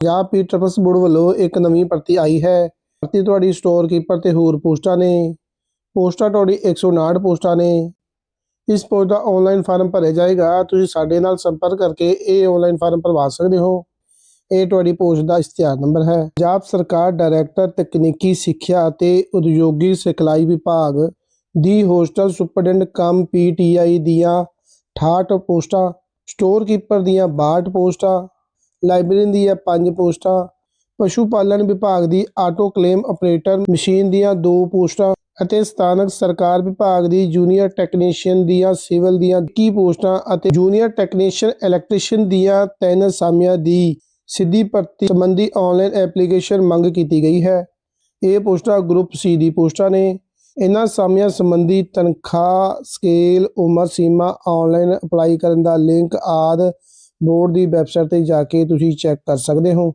ਪੰਜਾਬ ਪੀ ਟਰਪਸ board ਵੱਲੋਂ ਇੱਕ ਨਵੀਂ ਭਰਤੀ ਆਈ ਹੈ। ਭਰਤੀ ਤੁਹਾਡੀ ਸਟੋਰ ਕੀਪਰ ਤੇ ਹੋਰ ਪੋਸਟਾਂ ਨੇ। ਪੋਸਟਾਂ ਤੁਹਾਡੀ 159 ਪੋਸਟਾਂ ਨੇ। ਇਸ ਪੋਸਟ ਦਾ ਆਨਲਾਈਨ ਫਾਰਮ ਭਰਿਆ ਜਾਏਗਾ। ਤੁਸੀਂ ਸਾਡੇ ਨਾਲ ਸੰਪਰਕ ਕਰਕੇ ਇਹ ਆਨਲਾਈਨ ਫਾਰਮ ਭਰਵਾ ਸਕਦੇ ਹੋ। ਇਹ ਤੁਹਾਡੀ ਪੋਸਟ ਦਾ ਇਸ਼ਤਿਹਾਰ ਨੰਬਰ ਹੈ। ਪੰਜਾਬ ਸਰਕਾਰ ਡਾਇਰੈਕਟਰ ਤਕਨੀਕੀ ਸਿੱਖਿਆ ਅਤੇ ਉਦਯੋਗੀ ਸਿਖਲਾਈ ਵਿਭਾਗ ਦੀ ਹੋਸਟਲ ਸੁਪਰਡੈਂਟ ਕਮ ਪੀਟੀਆਈ ਦੀਆਂ 68 ਪੋਸਟਾਂ ਸਟੋਰ ਕੀਪਰ ਦੀਆਂ 62 ਪੋਸਟਾਂ ਲਾਇਬ੍ਰੇਰੀਅਨ ਦੀਆਂ 5 ਪੋਸਟਾਂ, ਪਸ਼ੂ ਪਾਲਣ ਵਿਭਾਗ ਦੀ ਆਟੋ ਕਲੇਮ ਆਪਰੇਟਰ ਮਸ਼ੀਨ ਦੀਆਂ 2 ਪੋਸਟਾਂ ਅਤੇ ਸਥਾਨਕ ਸਰਕਾਰ ਵਿਭਾਗ ਦੀ ਜੂਨੀਅਰ ਟੈਕਨੀਸ਼ੀਅਨ ਦੀਆਂ ਸਿਵਲ ਦੀਆਂ 21 ਪੋਸਟਾਂ ਅਤੇ ਜੂਨੀਅਰ ਟੈਕਨੀਸ਼ੀਅਨ ਇਲੈਕਟ੍ਰੀਸ਼ੀਅਨ ਦੀਆਂ 3 ਅਸਾਮੀਆਂ ਦੀ ਸਿੱਧੀ ਭਰਤੀ ਸੰਬੰਧੀ ਆਨਲਾਈਨ ਐਪਲੀਕੇਸ਼ਨ ਮੰਗ ਕੀਤੀ ਗਈ ਹੈ। ਇਹ ਪੋਸਟਾਂ ਗਰੁੱਪ ਸੀ ਦੀ ਪੋਸਟਾਂ ਨੇ। ਇਹਨਾਂ ਅਸਾਮੀਆਂ ਸੰਬੰਧੀ ਤਨਖਾਹ, ਸਕੇਲ, ਉਮਰ ਸੀਮਾ ਆਨਲਾਈਨ ਅਪਲਾਈ ਕਰਨ ਦਾ ਲਿੰਕ ਆਦ ਬੋਰਡ ਦੀ ਵੈਬਸਾਈਟ ਤੇ ਜਾ ਕੇ ਤੁਸੀਂ ਚੈੱਕ ਕਰ ਸਕਦੇ ਹੋ।